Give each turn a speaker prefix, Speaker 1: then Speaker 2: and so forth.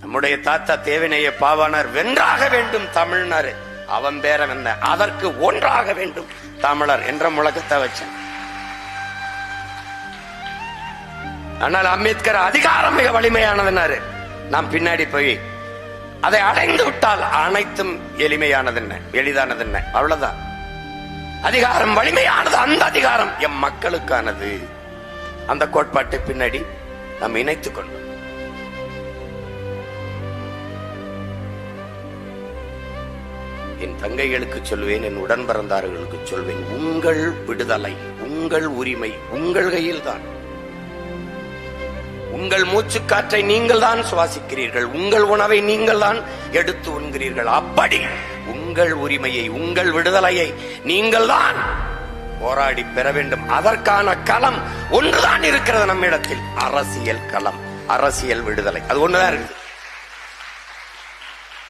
Speaker 1: நம்முடைய தாத்தா தேவினைய பாவானார் வென்றாக வேண்டும் தமிழ்னாரு அவன் பேரன் என்ன? அதற்கு ஒன்றாக வேண்டும் தமிழர் என்ற முழக்கத்தை வச்சேன். ஆனால் அம்பேத்கர் அதிகாரம் மிக வலிமையானதுனாரு நாம் பின்னாடி போய் அதை அடைந்து விட்டால் அனைத்தும் எளிமையானது என்ன? எளிதானது என்ன? அவ்வளவுதான். அதிகாரம் வலிமையானது அந்த அதிகாரம் எம் மக்களுக்கானது. அந்த கோட்பாட்டை பின்னாடி நாம் இணைத்துக் கொண்டோம் என் தங்கைகளுக்கு சொல்வேன் என் உடன் பிறந்தார்களுக்கு சொல்வேன். உங்கள் விடுதலை உங்கள் உரிமை உங்கள் கையில் தான் உங்கள் மூச்சுக்காற்றை நீங்கள் தான் சுவாசிக்கிறீர்கள். உங்கள் உணவை நீங்கள் தான் எடுத்து உண்கிறீர்கள். அப்படி உங்கள் உரிமையை உங்கள் விடுதலையை நீங்கள் தான் போராடி பெற வேண்டும். அதற்கான களம் ஒன்றுதான் இருக்கிறது நம்மிடத்தில். அரசியல் களம் அரசியல் விடுதலை. அது ஒண்ணுதான் இருக்குது.